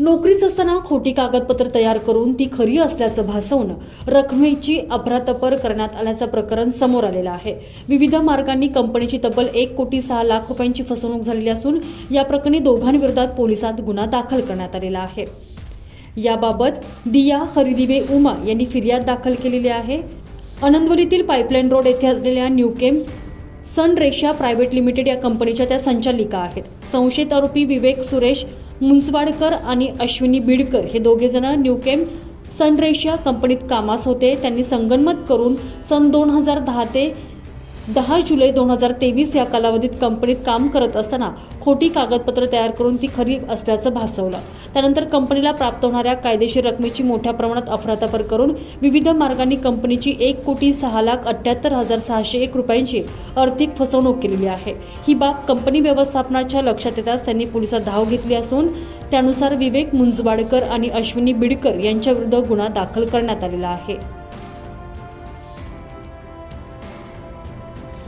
नोकरीच असताना खोटी कागदपत्र तयार करून ती खरी असल्याचं भासवून रकमेची अफरातफर करण्यात आल्याचं प्रकरण समोर आलेलं आहे. विविध मार्गांनी कंपनीची तब्बल एक कोटी सहा लाख रुपयांची फसवणूक झालेली असून या प्रकरणी दोघांविरोधात पोलिसात गुन्हा दाखल करण्यात आलेला आहे. याबाबत दिया हरिदिवे उमा यांनी फिर्याद दाखल केलेली आहे. आनंदवलीतील पाईपलाईन रोड येथे असलेल्या न्यूकेम सनरेषा प्रायव्हेट लिमिटेड या कंपनीच्या त्या संचालिका आहेत. संशयित आरोपी विवेक सुरेश मुंचवाडकर आणि अश्विनी बिडकर हे दोघेजण न्यूकेम न्यूकेम सनरेषा कंपनीत कामास होते. त्यांनी संगनमत करून सन दोन हजार दहा ते दहा जुलै दोन हजार तेवीस या कालावधीत कंपनीत काम करत असताना खोटी कागदपत्र तयार करून ती खरी असल्याचं भासवलं. त्यानंतर कंपनीला प्राप्त होणाऱ्या कायदेशीर रकमेची मोठ्या प्रमाणात अफरातफर करून विविध मार्गांनी कंपनीची एक कोटी सहा लाख अठ्याहत्तर हजार सहाशे एक रुपयांची आर्थिक फसवणूक केलेली आहे. ही बाब कंपनी व्यवस्थापनाच्या लक्षात येताच त्यांनी पोलिसात धाव घेतली असून त्यानुसार विवेक मुंजवाडकर आणि अश्विनी बिडकर यांच्याविरुद्ध गुन्हा दाखल करण्यात आलेला आहे.